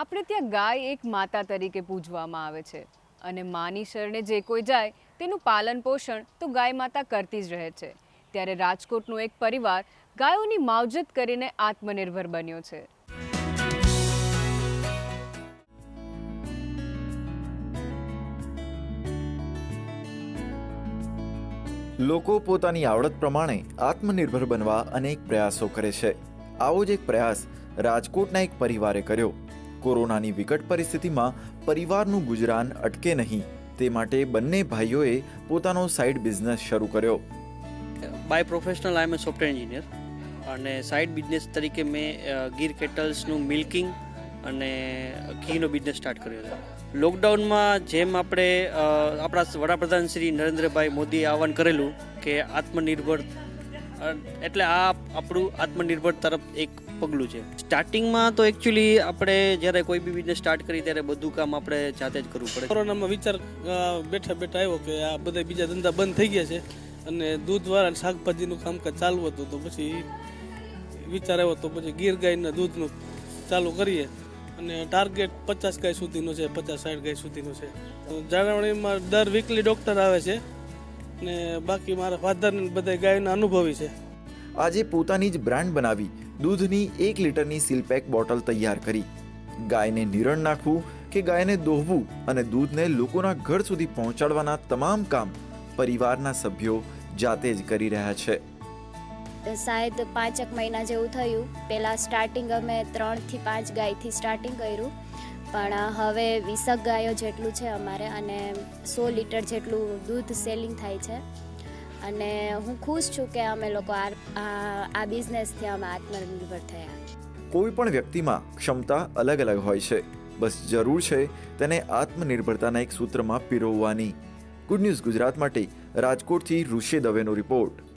આપણે ત્યાં ગાય એક માતા તરીકે પૂજવામાં આવે છે. અને માની શરણે જે કોઈ જાય, તેનું પાલન પોષણ તો ગાય માતા કરતી જ રહે છે. ત્યારે રાજકોટનો એક પરિવાર ગાયોની માવજત કરીને આત્મનિર્ભર બન્યો છે. લોકો પોતાની આવડત પ્રમાણે આત્મનિર્ભર બનવા અનેક પ્રયાસો કરે છે. આવો જ એક પ્રયાસ રાજકોટના એક પરિવારે કર્યો. કોરોનાની વિકટ પરિસ્થિતિમાં પરિવારનું ગુજરાન અટકે નહીં. તે માટે બંને ભાઈઓએ પોતાનો સાઇડ બિઝનેસ શરૂ કર્યો. By professional I am software engineer અને સાઇડ બિઝનેસ તરીકે મેં ગીર કેટલ્સનું મિલ્કિંગ અને ઘીનો બિઝનેસ સ્ટાર્ટ કર્યો છે. લોકડાઉનમાં જેમ આપણે આપણા વડાપ્રધાન શ્રી નરેન્દ્રભાઈ મોદીએ આહવાન કરેલું કે આત્મનિર્ભર એટલે આ આપણું આત્મનિર્ભર તરફ એક પગલું છે. સ્ટાર્ટિંગમાં તો એકચ્યુઅલી આપણે જ્યારે કોઈ બી બિઝનેસ સ્ટાર્ટ કરી ત્યારે બધું કામ આપણે જાતે જ કરવું પડે. કોરોનામાં વિચાર બેઠા બેઠા આવ્યો કે આ બધા બીજા ધંધા બંધ થઈ ગયા છે અને દૂધવાળા દ્વારા શાકભાજીનું કામકાજ ચાલુ હતું તો પછી વિચાર આવ્યો તો પછી ગીર ગાયના દૂધનું ચાલુ કરીએ. અને ટાર્ગેટ પચાસ ગાય સુધીનો છે, પચાસ સાઠ ગાય સુધીનો છે. જાળવણીમાં દર વીકલી ડૉક્ટર આવે છે. ને બાકી મારા ફાધર બધા ગાયના અનુભવી છે. આજે પોતાની જ બ્રાન્ડ બનાવી દૂધની એક લીટરની સીલપેક બોટલ તૈયાર કરી. ગાયને નિરણ નાખવું કે ગાયને દોહવું અને દૂધને લોકોના ઘર સુધી પહોંચાડવાના તમામ કામ પરિવારના સભ્યો જાતે જ કરી રહ્યા છે. શાયદ પાંચેક મહિના જેવું થયું. પહેલાં સ્ટાર્ટિંગ અમે ત્રણથી પાંચ ગાયથી સ્ટાર્ટિંગ કર્યું. પણ હવે વીસક ગાયો જેટલું છે અમારે અને સો લીટર જેટલું દૂધ સેલિંગ થાય છે. અને હું ખુશ છું કે અમે લોકો આ બિઝનેસથી અમે આત્મનિર્ભર થયા. કોઈ પણ વ્યક્તિમાં ક્ષમતા અલગ અલગ હોય છે. બસ જરૂર છે તેને આત્મનિર્ભરતાના એક સૂત્રમાં પીરવવાની. ગુડ ન્યૂઝ ગુજરાત માટે, રાજકોટથી ઋષિ દવેનો રિપોર્ટ.